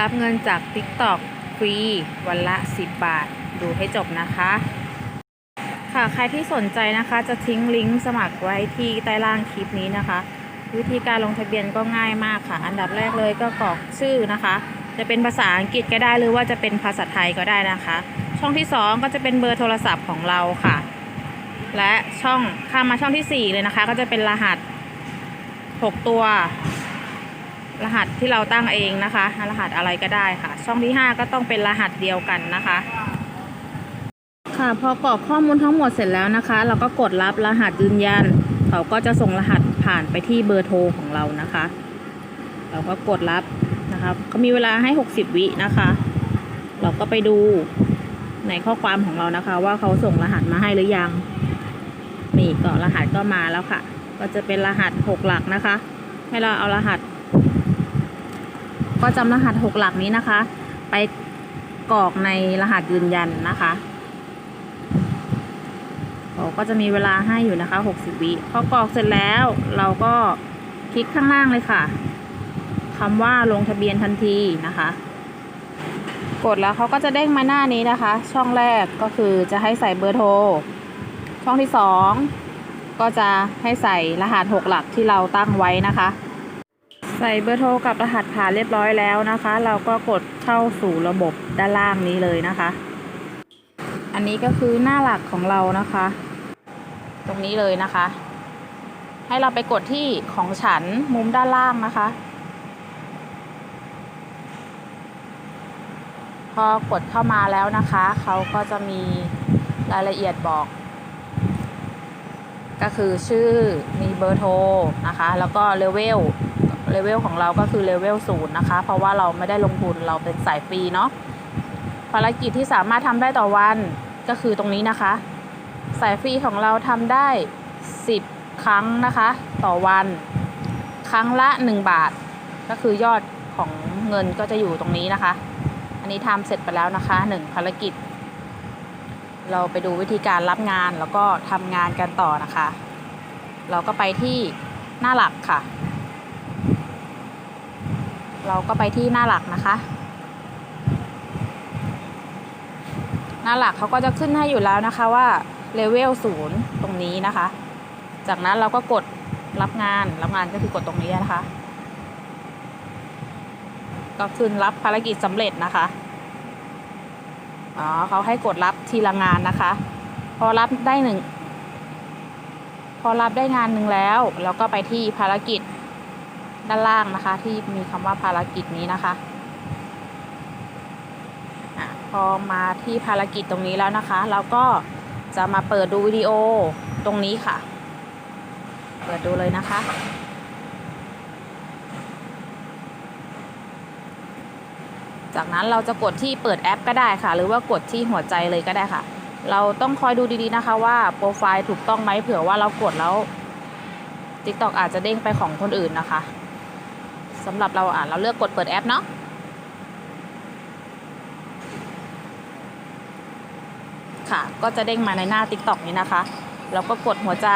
รับเงินจาก TikTok ฟรีวันละ 10 บาท ดูให้จบนะคะ ค่ะใครที่สนใจนะคะจะทิ้งลิงก์สมัครไว้ที่ใต้ล่างคลิปนี้นะคะ วิธีการลงทะเบียนก็ง่ายมากค่ะ อันดับแรกเลยก็กรอกชื่อนะคะ จะเป็นภาษาอังกฤษก็ได้หรือว่าจะเป็นภาษาไทยก็ได้นะคะ ช่องที่ 2 ก็จะเป็นเบอร์โทรศัพท์ของเราค่ะ และช่องข้ามมาช่องทีสี่4 เลยนะคะ ก็จะเป็นรหัส 6 ตัว รหัสที่เราตั้งเองนะคะ รหัสอะไรก็ได้ค่ะ ช่องที่ 5 ก็ต้องเป็นรหัสเดียวกันนะคะ ค่ะพอกรอกข้อมูลทั้งหมดเสร็จแล้วนะคะ เราก็กดรับรหัสยืนยัน เขาก็จะส่งรหัสผ่านไปที่เบอร์โทรของเรานะคะ เราก็กดรับนะคะเขามีเวลาให้ 60 วินะคะ เราก็ไปดูในข้อความของเรานะคะ ว่าเขาส่งรหัสมาให้หรือยัง นี่ก็รหัสก็มาแล้วค่ะ ก็จะเป็นรหัส 6 หลักนะคะ ให้เราเอารหัส ก็จำรหัส 6 หลักนี้นะคะ ไปกรอกในรหัสยืนยันนะคะเขาก็จะมีเวลาให้อยู่นะคะ 60 วิพอกรอกเสร็จแล้วเราก็คลิกข้างล่างเลยค่ะคำว่าลงทะเบียนทันทีนะคะ กดแล้วเขาก็จะเด้งมาหน้านี้นะคะ ช่องแรกก็คือจะให้ใส่เบอร์โทร ช่องที่ 2 ก็จะให้ใส่รหัส 6 หลักที่เราตั้งไว้นะคะ ใส่เบอร์โทรกับรหัสผ่านเรียบร้อยแล้วนะคะ เราก็กดเข้าสู่ระบบด้านล่างนี้เลยนะคะ อันนี้ก็คือหน้าหลักของเรานะคะ ตรงนี้เลยนะคะ ให้เราไปกดที่ของฉันมุมด้านล่างนะคะ พอกดเข้ามาแล้วนะคะเขาก็จะมีรายละเอียดบอกก็คือชื่อมีเบอร์โทรนะคะ แล้วก็เลเวล เลเวลของเราก็คือเลเวลศูนย์นะคะ เพราะว่าเราไม่ได้ลงทุนเราเป็นสายฟรีเนาะภารกิจที่สามารถทำได้ต่อวันก็คือตรงนี้นะคะ สายฟรีของเราทำได้ 10 ครั้งนะคะ ต่อวัน ครั้งละ 1 บาท ก็คือยอดของเงินก็จะอยู่ตรงนี้นะคะ อันนี้ทำเสร็จไปแล้วนะคะ 1 ภารกิจ เราไปดูวิธีการรับงานแล้วก็ทำงานกันต่อนะคะ เราก็ไปที่หน้าหลักค่ะ เราก็ไปที่หน้าหลักนะคะ หน้าหลักเขาก็จะขึ้นให้อยู่แล้วนะคะว่าเลเวลศูนย์ตรงนี้นะคะ จากนั้นเราก็กดรับงาน รับงานก็คือกดตรงนี้นะคะ ก็ขึ้นรับภารกิจสำเร็จนะคะ อ๋อเขาให้กดรับทีละงานนะคะ พอรับได้หนึ่งพอรับได้งานหนึ่งแล้ว เราก็ไปที่ภารกิจ ด้านล่างนะคะ ที่มีคำว่าภารกิจนี้นะคะพอมาที่ภารกิจตรงนี้แล้วนะคะ เราก็จะมาเปิดดูวิดีโอตรงนี้ค่ะ เปิดดูเลยนะคะ จากนั้นเราจะกดที่เปิดแอปก็ได้ค่ะ หรือว่ากดที่หัวใจเลยก็ได้ค่ะ เราต้องคอยดูดีๆนะคะว่าโปรไฟล์ถูกต้องไหมเผื่อว่าเรากดแล้ว TikTok อาจจะเด้งไปของคนอื่นนะคะ สำหรับเราอะเราเลือกกดเปิดแอปเนาะค่ะ ก็จะเด้งมาในหน้า TikTok นี้นะคะเราก็กดหัวใจ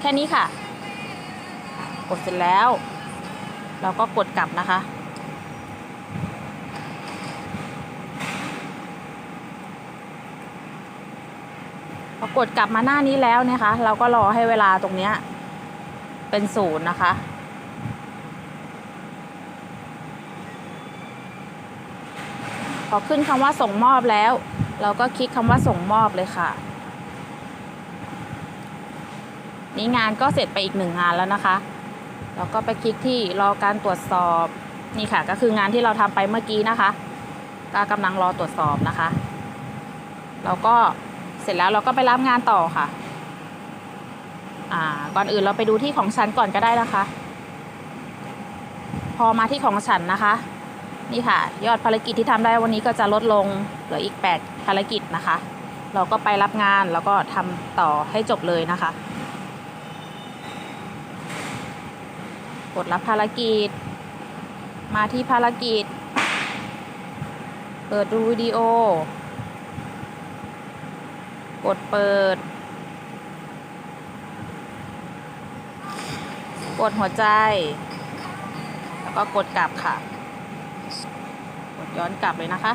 แค่นี้ค่ะ กดเสร็จแล้ว เราก็กดกลับนะคะ พอกดกลับมาหน้านี้แล้วนะคะ เราก็รอให้เวลาตรงเนี้ย เป็นศูนย์นะคะ พอขึ้นคำว่าส่งมอบแล้ว เราก็คลิกคำว่าส่งมอบเลยค่ะ นี่งานก็เสร็จไปอีกหนึ่งงานแล้วนะคะเราก็ไปคลิกที่รอการตรวจสอบนี่ค่ะ ก็คืองานที่เราทำไปเมื่อกี้นะคะก็กำลังรอตรวจสอบนะคะเราก็เสร็จแล้วเราก็ไปรับงานต่อค่ะ อ่าก่อนอื่นเราไปดูที่ของฉันก่อนก็ได้นะคะ พอมาที่ของฉันนะคะ นี่ค่ะ ยอดภารกิจที่ทำได้วันนี้ก็จะลดลงเหลืออีก 8 ภารกิจนะคะ เราก็ไปรับงานแล้วก็ทำต่อให้จบเลยนะคะกดรับภารกิจ มาที่ภารกิจ เปิดดูวิดีโอ กดเปิด กดหัวใจ แล้วก็กดกลับค่ะ กดย้อนกลับเลยนะคะ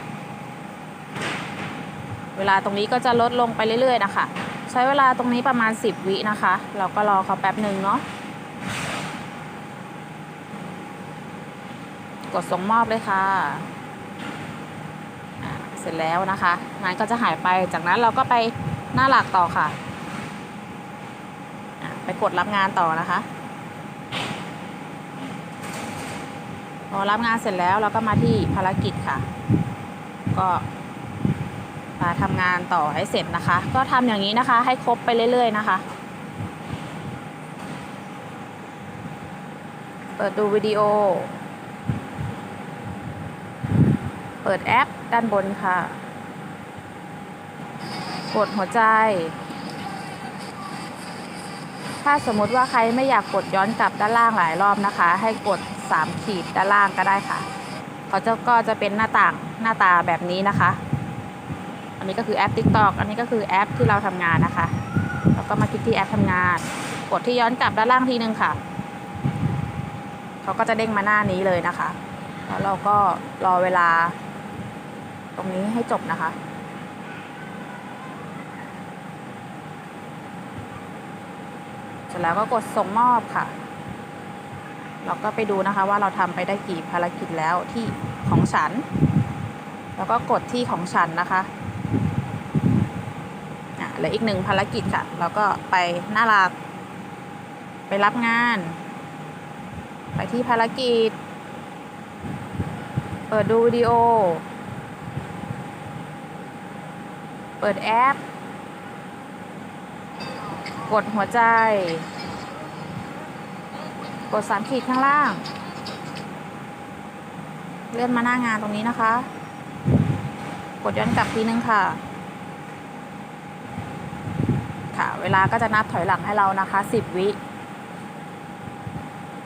เวลาตรงนี้ก็จะลดลงไปเรื่อยๆนะคะ ใช้เวลาตรงนี้ประมาณ 10 วินะคะ เราก็รอเขาแป๊บหนึ่งเนาะ กดส่งมอบเลยค่ะเสร็จแล้วนะคะ งานก็จะหายไป จากนั้นเราก็ไปหน้าหลักต่อค่ะ ไปกดรับงานต่อนะคะ อรับงานเสร็จแล้วเราก็มาที่ภารกิจค่ะ ก็มาทำงานต่อให้เสร็จนะคะ ก็ทำอย่างนี้นะคะ ให้ครบไปเรื่อย ๆ นะคะ เปิดดูวิดีโอ เปิดแอปด้านบนค่ะ กดหัวใจ ถ้าสมมติว่าใครไม่อยากกดย้อนกลับด้านล่างหลายรอบนะคะ ให้กด 3 ขีดด้านล่างก็ได้ค่ะเขาจะก็จะเป็นหน้าต่างหน้าตาแบบนี้นะคะ อันนี้ก็คือแอป TikTok อันนี้ก็คือแอปที่เราทำงานนะคะ แล้วก็มาคลิกที่แอปทำงาน กดที่ย้อนกลับด้านล่างทีนึงค่ะ เขาก็จะเด้งมาหน้านี้เลยนะคะ แล้วเราก็รอเวลา ตรงนี้ให้จบนะคะเสร็จแล้วก็กดส่งมอบค่ะ เราก็ไปดูนะคะว่าเราทำไปได้กี่ภารกิจแล้วที่ของฉัน แล้วก็กดที่ของฉันนะคะอะเหลืออีกหนึ่งภารกิจค่ะ เราก็ไปหน้าหลัก ไปรับงาน ไปที่ภารกิจ เปิดดูวิดีโอ เปิดแอป กดหัวใจ ดสามขีดข้างล่าง เลื่อนมาหน้างานตรงนี้นะคะ กดย้อนกลับทีนึงค่ะ ค่ะ เวลาก็จะนับถอยหลังให้เรานะคะ10วิ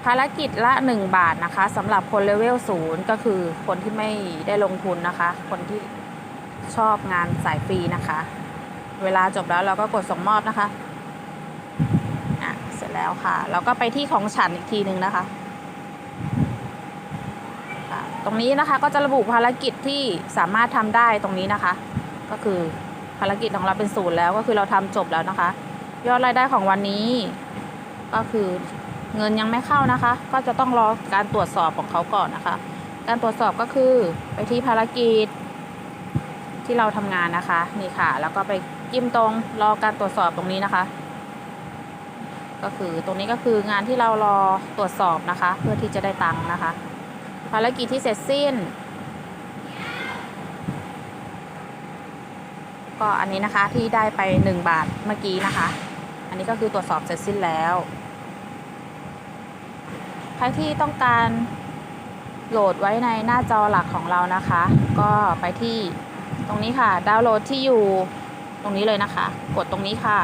ภารกิจละ1บาทนะคะสำหรับคนเลเวลศูนย์ก็คือคนที่ไม่ได้ลงทุนนะคะ คนที่ชอบงานสายฟรีนะคะ เวลาจบแล้วเราก็กดส่งมอบนะคะ แล้วค่ะเราก็ไปที่ของฉันอีกทีหนึ่งนะคะ ตรงนี้นะคะก็จะระบุภารกิจที่สามารถทำได้ตรงนี้นะคะ ก็คือภารกิจของเราเป็นศูนย์แล้วก็คือเราทำจบแล้วนะคะ ยอดรายได้ของวันนี้ ก็คือเงินยังไม่เข้านะคะ ก็จะต้องรอการตรวจสอบของเขาก่อนนะคะ การตรวจสอบก็คือไปที่ภารกิจที่เราทำงานนะคะนี่ค่ะ แล้วก็ไปจิ้มตรงรอการตรวจสอบตรงนี้นะคะ ก็คือตรงนี้ก็คืองานที่เรารอตรวจสอบนะคะ เพื่อที่จะได้ตังค์นะคะ ภารกิจที่เสร็จสิ้น ก็อันนี้นะคะที่ได้ไป 1 บาทเมื่อกี้นะคะ อันนี้ก็คือตรวจสอบเสร็จสิ้นแล้ว ใครที่ต้องการโหลดไว้ในหน้าจอหลักของเรานะคะ ก็ไปที่ตรงนี้ค่ะ ดาวน์โหลดที่อยู่ตรงนี้เลยนะคะ กดตรงนี้ค่ะ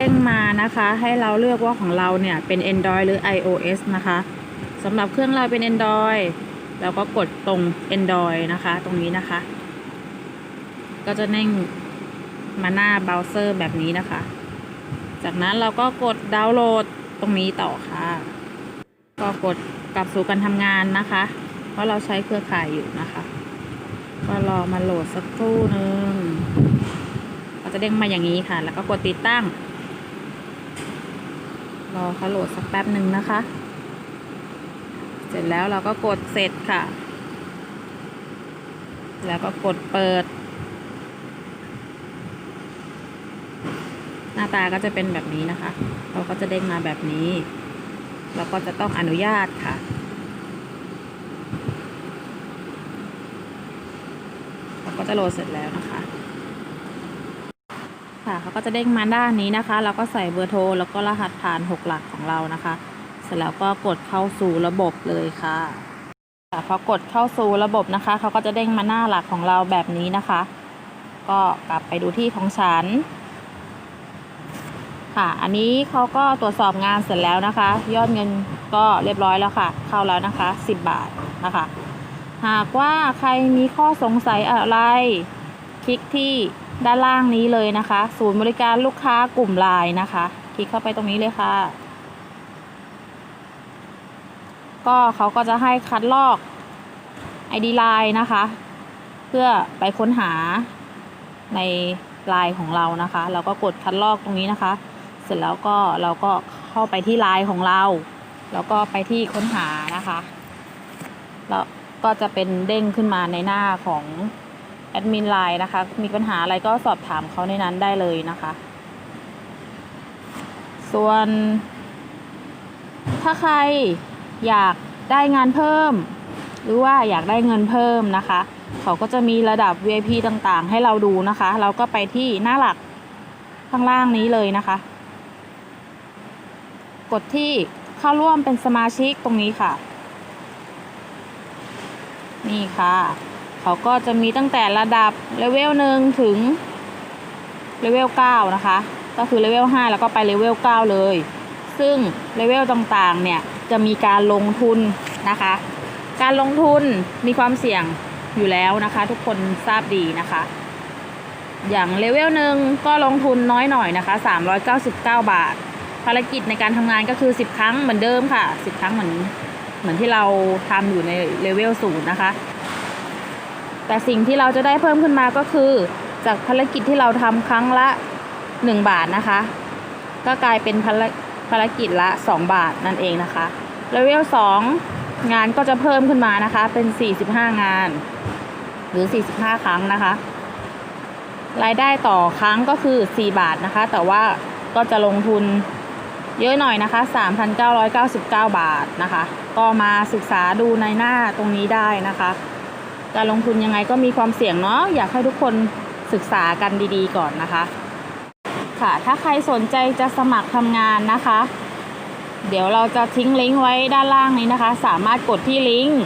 เด้งมานะคะ ให้เราเลือกว่าของเราเนี่ยเป็น Android หรือ iOS นะคะสำหรับเครื่องเราเป็น Android แล้วก็กดตรง Android นะคะ ตรงนี้นะคะ ก็จะเด้งมาหน้าเบราว์เซอร์แบบนี้นะคะ จากนั้นเราก็กดดาวน์โหลดตรงนี้ต่อค่ะ ก็กดกลับสู่การทำงานนะคะ เพราะเราใช้เครือข่ายอยู่นะคะ ก็รอมาโหลดสักครู่หนึ่งก็จะเด้งมาอย่างนี้ค่ะ แล้วก็กดติดตั้ง รอเขาโหลดสักแป๊บหนึ่งนะคะ เสร็จแล้วเราก็กดเสร็จค่ะ แล้วก็กดเปิด หน้าตาก็จะเป็นแบบนี้นะคะ เราก็จะเด้งมาแบบนี้ เราก็จะต้องอนุญาตค่ะเราก็จะโหลดเสร็จแล้วนะคะ ค่ะเขาก็จะเด้งมาด้านนี้นะคะ เราก็ใส่เบอร์โทรแล้วก็รหัสผ่าน 6 หลักของเรานะคะ เสร็จแล้วก็กดเข้าสู่ระบบเลยค่ะค่ะพอกดเข้าสู่ระบบนะคะเขาก็จะเด้งมาหน้าหลักของเราแบบนี้นะคะ ก็กลับไปดูที่ของฉัน ค่ะ อันนี้เขาก็ตรวจสอบงานเสร็จแล้วนะคะ ยอดเงินก็เรียบร้อยแล้วค่ะ เข้าแล้วนะคะ 10 บาทนะคะ หากว่าใครมีข้อสงสัยอะไร คลิกที่ ด้านล่างนี้เลยนะคะ ศูนย์บริการลูกค้ากลุ่มไลน์นะคะ คลิกเข้าไปตรงนี้เลยค่ะ ก็เขาก็จะให้คัดลอก ID Line นะคะ เพื่อไปค้นหาในไลน์ของเรานะคะ เราก็กดคัดลอกตรงนี้นะคะ เสร็จแล้วก็เราก็เข้าไปที่ไลน์ของเรา แล้วก็ไปที่ค้นหานะคะ แล้วก็จะเป็นเด้งขึ้นมาในหน้าของ แอดมินไลน์นะคะ มีปัญหาอะไรก็สอบถามเขาในนั้นได้เลยนะคะ ส่วน ถ้าใครอยากได้งานเพิ่ม หรือว่าอยากได้เงินเพิ่มนะคะ เขาก็จะมีระดับ VIP ต่างๆ ให้เราดูนะคะ เราก็ไปที่หน้าหลักข้างล่างนี้เลยนะคะ กดที่เข้าร่วมเป็นสมาชิกตรงนี้ค่ะ นี่ค่ะ เขาก็จะมีตั้งแต่ระดับเลเวลหนึ่งถึงเลเวล9นะคะ ก็คือเลเวล5แล้วก็ไปเลเวล9เลย ซึ่งเลเวลต่างๆเนี่ยจะมีการลงทุนนะคะ การลงทุนมีความเสี่ยงอยู่แล้วนะคะ ทุกคนทราบดีนะคะ อย่างเลเวลหนึ่งก็ลงทุนน้อยหน่อยนะคะ 399 บาท ภารกิจในการทำงานก็คือ 10 ครั้งเหมือนเดิมค่ะ 10 ครั้งเหมือนเหมือนที่เราทำอยู่ในเลเวลศูนย์นะคะ แต่สิ่งที่เราจะได้เพิ่มขึ้นมาก็คือ จากภารกิจที่เราทำครั้งละ 1 บาทนะคะ ก็กลายเป็นภารภารกิจละ 2 บาทนั่นเองนะคะเลเวล2งานก็จะเพิ่มขึ้นมานะคะ เป็น 45 งาน หรือ 45 ครั้งนะคะ รายได้ต่อครั้งก็คือ 4 บาทนะคะ แต่ว่าก็จะลงทุนเยอะหน่อยนะคะ 3,999 บาทนะคะ ก็มาศึกษาดูในหน้าตรงนี้ได้นะคะ การลงทุนยังไงก็มีความเสี่ยงเนาะอยากให้ทุกคนศึกษากันดีๆก่อนนะคะ ค่ะ ถ้าใครสนใจจะสมัครทำงานนะคะ เดี๋ยวเราจะทิ้งลิงก์ไว้ด้านล่างนี้นะคะ สามารถกดที่ลิงก์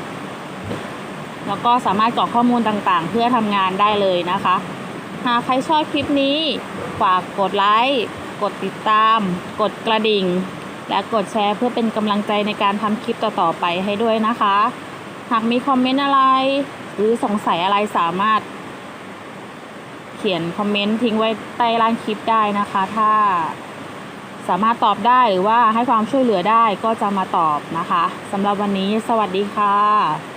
แล้วก็สามารถกรอกข้อมูลต่างๆ เพื่อทำงานได้เลยนะคะ หากใครชอบคลิปนี้ฝากกดไลค์กดติดตาม กดกระดิ่ง และกดแชร์เพื่อเป็นกำลังใจในการทำคลิปต่อๆไปให้ด้วยนะคะ หากมีคอมเมนต์อะไร หรือสงสัยอะไรสามารถ เขียนคอมเมนต์ทิ้งไว้ใต้ล่างคลิปได้นะคะ ถ้าสามารถตอบได้หรือว่าให้ความช่วยเหลือได้ก็จะมาตอบนะคะสำหรับวันนี้สวัสดีค่ะ